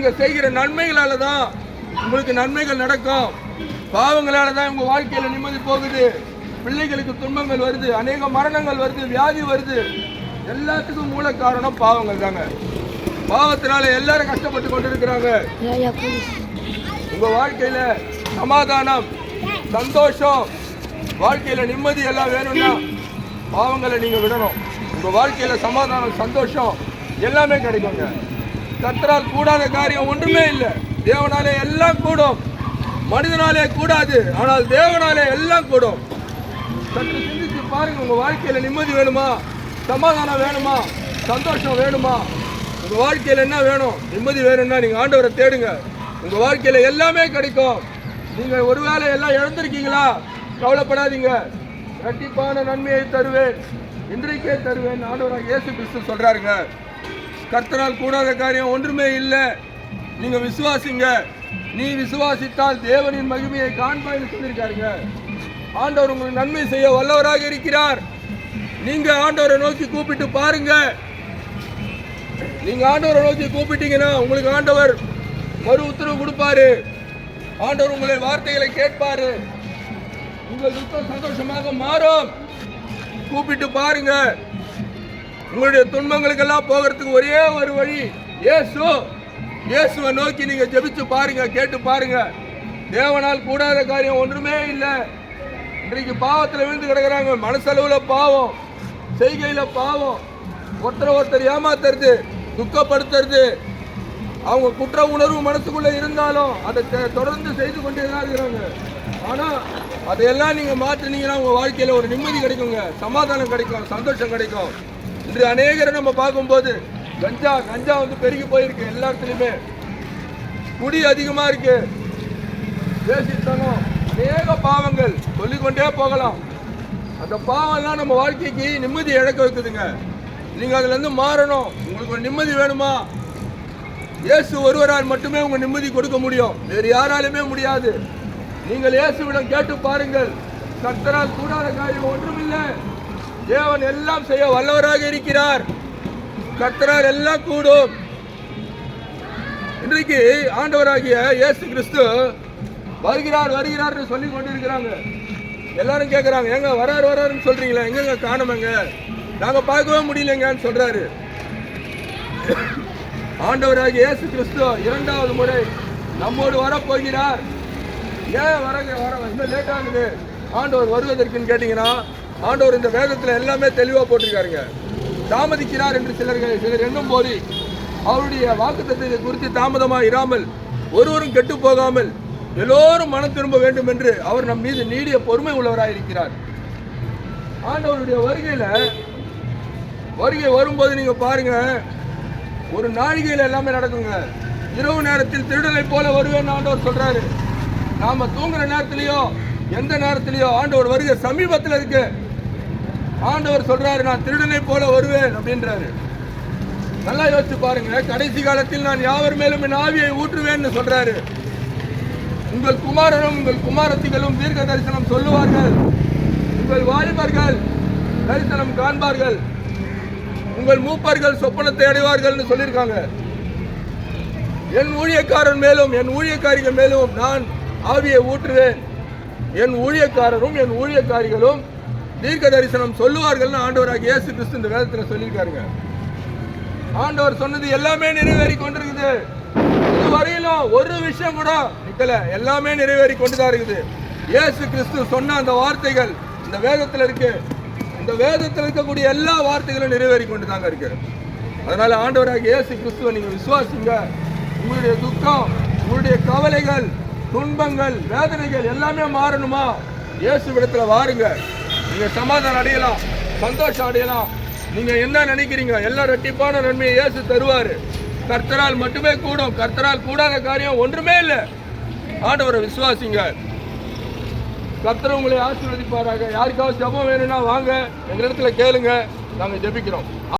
நீங்க செய்கிற நன்மைகளால தான் உங்களுக்கு நன்மைகள் நடக்கும். பாவங்களால தான் உங்க வாழ்க்கையில நிம்மதி போகுது. பிள்ளைகளுக்கு துன்பங்கள் வருது அநேக மரணங்கள் வருது வியாதி வருது. எல்லாத்துக்கும் மூல காரணம் பாவங்கள் தாங்க. பாவத்தினால எல்லாரும் கஷ்டப்பட்டு கொண்டிருக்கிறாங்க. ஏயா போலீஸ் உங்க வாழ்க்கையில சமாதானம் சந்தோஷம் வாழ்க்கையில நிம்மதி எல்லாம் வேணும்னா பாவங்களை நீங்க விடணும். உங்க வாழ்க்கையில சமாதானம் சந்தோஷம் எல்லாமே கிடைக்குங்க. கத்தரால் கூடாத காரியம் ஒன்றுமே இல்லை. தேவனாலே எல்லாம் கூடும். மனிதனாலே கூடாது. ஆனால் தேவனாலே எல்லாம் கூடும். சற்று சிந்தித்து பாருங்க உங்க வாழ்க்கையில நிம்மதி வேணுமா? சமாதானம் வேணுமா? சந்தோஷம் வேணுமா? உங்க வாழ்க்கையில என்ன வேணும்? நிம்மதி வேணும்னா நீங்க ஆண்டவரை தேடுங்க. உங்க வாழ்க்கையில எல்லாமே கிடைக்கும். நீங்க ஒருவேளை எல்லாம் இழந்திருக்கீங்களா? கவலைப்படாதீங்க. கண்டிப்பான நன்மையை தருவேன். இன்றைக்கே தருவேன். ஆண்டவராக இயேசு கிறிஸ்து சொல்றாருங்க. கர்த்தனால் கூடாத காரியம் ஒன்றுமே இல்லை. நீங்க விசுவாசிங்க. நீ விசுவாசித்தால் தேவனின் மகிமையை காண்பாய்னு சொல்லியிருக்காருங்க. ஆண்டவர் உங்களுக்கு நன்மை செய்ய வல்லவராக இருக்கிறார். நீங்க ஆண்டவரை நோக்கி கூப்பிட்டு பாருங்க. நீங்க ஆண்டவரை நோக்கி கூப்பிட்டீங்கன்னா உங்களுக்கு ஆண்டவர் மறு உத்தரவு கொடுப்பாரு. ஆண்டவர் உங்களை வார்த்தைகளை கேட்பாரு. உங்கள் துக்கம் சந்தோஷமாக மாறும். கூப்பிட்டு பாருங்க. உங்களுடைய துன்பங்களுக்கெல்லாம் போகிறதுக்கு ஒரே ஒரு வழி இயேசு. இயேசுவை நோக்கி நீங்க ஜெபிச்சு பாருங்க கேட்டு பாருங்க. தேவனால் கூடாத காரியம் ஒன்றுமே இல்லை. இன்றைக்கு பாவத்தில் விழுந்து கிடக்குறாங்க. மனசளவில் பாவம் செய்கையில் பாவம். ஒருத்தரை ஒருத்தர் ஏமாத்துறது துக்கப்படுத்துறது. அவங்க குற்ற உணர்வு மனசுக்குள்ளே இருந்தாலும் அதை தொடர்ந்து செய்து கொண்டே தான் இருக்கிறாங்க. ஆனால் அதையெல்லாம் நீங்கள் மாற்றினீங்கன்னா உங்கள் வாழ்க்கையில் ஒரு நிம்மதி கிடைக்குங்க. சமாதானம் கிடைக்கும் சந்தோஷம் கிடைக்கும். இன்று அநேகரை நம்ம பார்க்கும்போது கஞ்சா கஞ்சா வந்து பெருகி போயிருக்கு எல்லா இடத்துலையுமே குடி அதிகமா இருக்கு. பேசித்தனம். அநேக பாவங்கள் சொல்லிக்கொண்டே போகலாம். அந்த பாவம்லாம் நம்ம வாழ்க்கைக்கு நிம்மதி இழக்க வைக்குதுங்க. நீங்க அதுல இருந்து மாறணும். உங்களுக்கு ஒரு நிம்மதி வேணுமா? இயேசு ஒருவரால் மட்டுமே உங்க நிம்மதி கொடுக்க முடியும். வேறு யாராலுமே முடியாது. நீங்கள் இயேசுவிடம் கேட்டு பாருங்கள். கர்த்தரால் கூடாத காரியம் ஒன்றுமில்லை. தேவன் எல்லாம் செய்ய வல்லவராக இருக்கிறார். கர்த்தரால் எல்லாம் கூடும். இன்றைக்கு ஆண்டவராகிய இயேசு கிறிஸ்து வருகிறார் வருகிறார்னு சொல்லி கொண்டிருக்கிறாங்க. எல்லாரும் கேட்குறாங்க எங்க வராரு வராருன்னு சொல்றீங்களா எங்கங்க காணுமங்க நாங்க பார்க்கவே முடியலங்கன்னு சொல்றாரு. ஆண்டவராகிய இயேசு கிறிஸ்து இரண்டாவது முறை நம்மோடு வரப்போகிறார். ஏன் வர வர இன்னும் லேட் ஆகுது. ஆண்டவர் வருவதற்குன்னு கேட்டீங்கன்னா ஆண்டவர் இந்த வேதத்தில் எல்லாமே தெளிவாக போட்டிருக்காருங்க. தாமதிக்கிறார் என்று சிலர் சிலர் எண்ணும் போது அவருடைய வாக்குத்தத்தை குறித்து தாமதமாக இராமல் ஒருவரும் கெட்டு போகாமல் எல்லோரும் மனம் திரும்ப வேண்டும் என்று அவர் நம் மீது நீடிய பொறுமை உள்ளவராக இருக்கிறார். ஆண்டவருடைய வருகையில் வருகை வரும்போது நீங்கள் பாருங்க ஒரு நாழிகையில் எல்லாமே நடக்குங்க. இரவு நேரத்தில் திருடலை போல வருவேன் ஆண்டவர் சொல்றாரு. நாம தூங்குற நேரத்துலையோ எந்த நேரத்துலையோ ஆண்டவர் வருகை சமீபத்தில் இருக்கு. ஆண்டவர் சொல்றாரு நான் திருடனை போல வருவேன் அப்படின்றாரு. நல்லா யோசிச்சு பாருங்க கடைசி காலத்தில் நான் யாவர் மேலும் என் ஆவியை ஊற்றுவேன்னு சொல்றாரு. உங்கள் குமாரனும் உங்கள் குமாரத்திகளும் தீர்க்க தரிசனம் சொல்லுவார்கள். உங்கள் வாலிபர்கள் தரிசனம் காண்பார்கள். உங்கள் மூப்பர்கள் சொப்பனத்தை அடைவார்கள்னு சொல்லியிருக்காங்க. என் ஊழியக்காரன் மேலும் என் ஊழியக்காரிகள் மேலும் நான் ஆவியை ஊற்றுவேன். என் ஊழியக்காரரும் என் ஊழியக்காரிகளும் தீர்க்க தரிசனம் சொல்லுவார்கள்னு ஆண்டவராக இயேசு கிறிஸ்து இந்த வேதத்தில் சொல்லியிருக்காருங்க. ஆண்டவர் சொன்னது எல்லாமே நிறைவேறி கொண்டிருக்குது. இதுவரையிலும் ஒரு விஷயம் கூட நிக்கல. எல்லாமே நிறைவேறி கொண்டுதான் இருக்குது. இயேசு கிறிஸ்து சொன்ன அந்த வார்த்தைகள் இந்த வேதத்தில் இருக்கு. இந்த வேதத்தில் இருக்கக்கூடிய எல்லா வார்த்தைகளும் நிறைவேறி கொண்டுதாங்க இருக்கு. அதனால ஆண்டவராக இயேசு கிறிஸ்துவை நீங்க விசுவாசிங்க. உங்களுடைய துக்கம் உங்களுடைய கவலைகள் துன்பங்கள் வேதனைகள் எல்லாமே மாறணுமா? இயேசு விடத்தில் வாருங்க. நீங்கள் சமாதானம் அடையலாம் சந்தோஷம் அடையலாம். நீங்க என்ன நினைக்கிறீங்க? எல்லா ரெட்டிப்பான நன்மையை இயேசு தருவார். கர்த்தரால் மட்டுமே கூடும் கர்த்தரால் கூடாத காரியம் ஒன்றுமே இல்லை. ஆண்டவரை விசுவாசிங்க. கர்த்தர் உங்களை ஆசீர்வதிப்பாராக. யாருக்காவது ஜெபம் வேணும்னா வாங்க எங்கள் இடத்துல கேளுங்க. நாங்க ஜெபிக்கிறோம்.